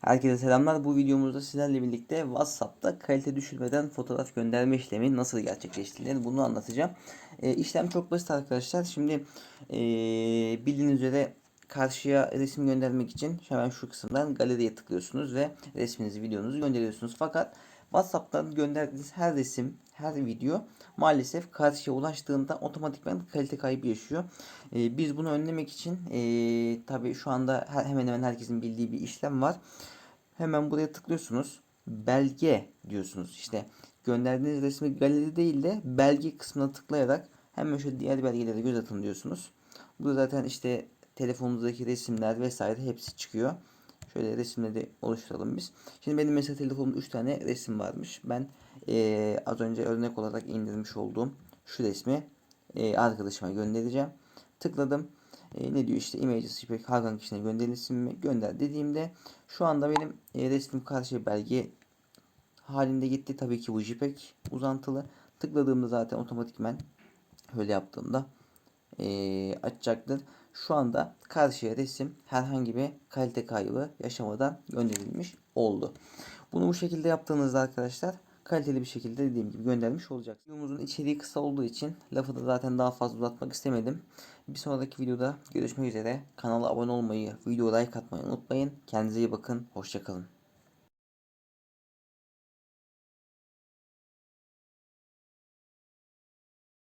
Herkese selamlar. Bu videomuzda sizlerle birlikte WhatsApp'ta kalite düşürmeden fotoğraf gönderme işlemi nasıl gerçekleştirilir bunu anlatacağım. E, işlem çok basit arkadaşlar. Şimdi e, bildiğiniz üzere karşıya resim göndermek için hemen şu kısımdan galeriye tıklıyorsunuz ve resminizi, videonuzu gönderiyorsunuz. Fakat WhatsApp'tan gönderdiğiniz her resim, her video maalesef karşıya ulaştığında otomatikman kalite kaybı yaşıyor. E, biz bunu önlemek için e, tabii şu anda her, hemen hemen herkesin bildiği bir işlem var. Hemen buraya tıklıyorsunuz. Belge diyorsunuz. İşte gönderdiğiniz resmi galeri değil de belge kısmına tıklayarak hemen şöyle diğer belgelere göz atın diyorsunuz. Burada zaten işte telefonunuzdaki resimler vesaire hepsi çıkıyor. Şöyle resimleri oluşturalım biz. Şimdi benim mesela telefonumda 3 tane resim varmış. Ben eee, az önce örnek olarak indirmiş olduğum şu resmi eee, arkadaşıma göndereceğim. Tıkladım. E, ne diyor işte images JPEG Hakan kişine gönderilsin mi? Gönder dediğimde şu anda benim e, resmim karşı belge halinde gitti. Tabii ki bu JPEG uzantılı. Tıkladığımda zaten otomatikmen öyle yaptığımda e, açacaktır. Şu anda karşıya resim herhangi bir kalite kaybı yaşamadan gönderilmiş oldu. Bunu bu şekilde yaptığınızda arkadaşlar kaliteli bir şekilde dediğim gibi göndermiş olacak. Videomuzun içeriği kısa olduğu için lafı da zaten daha fazla uzatmak istemedim. Bir sonraki videoda görüşmek üzere. Kanala abone olmayı, video like atmayı unutmayın. Kendinize iyi bakın. Hoşçakalın.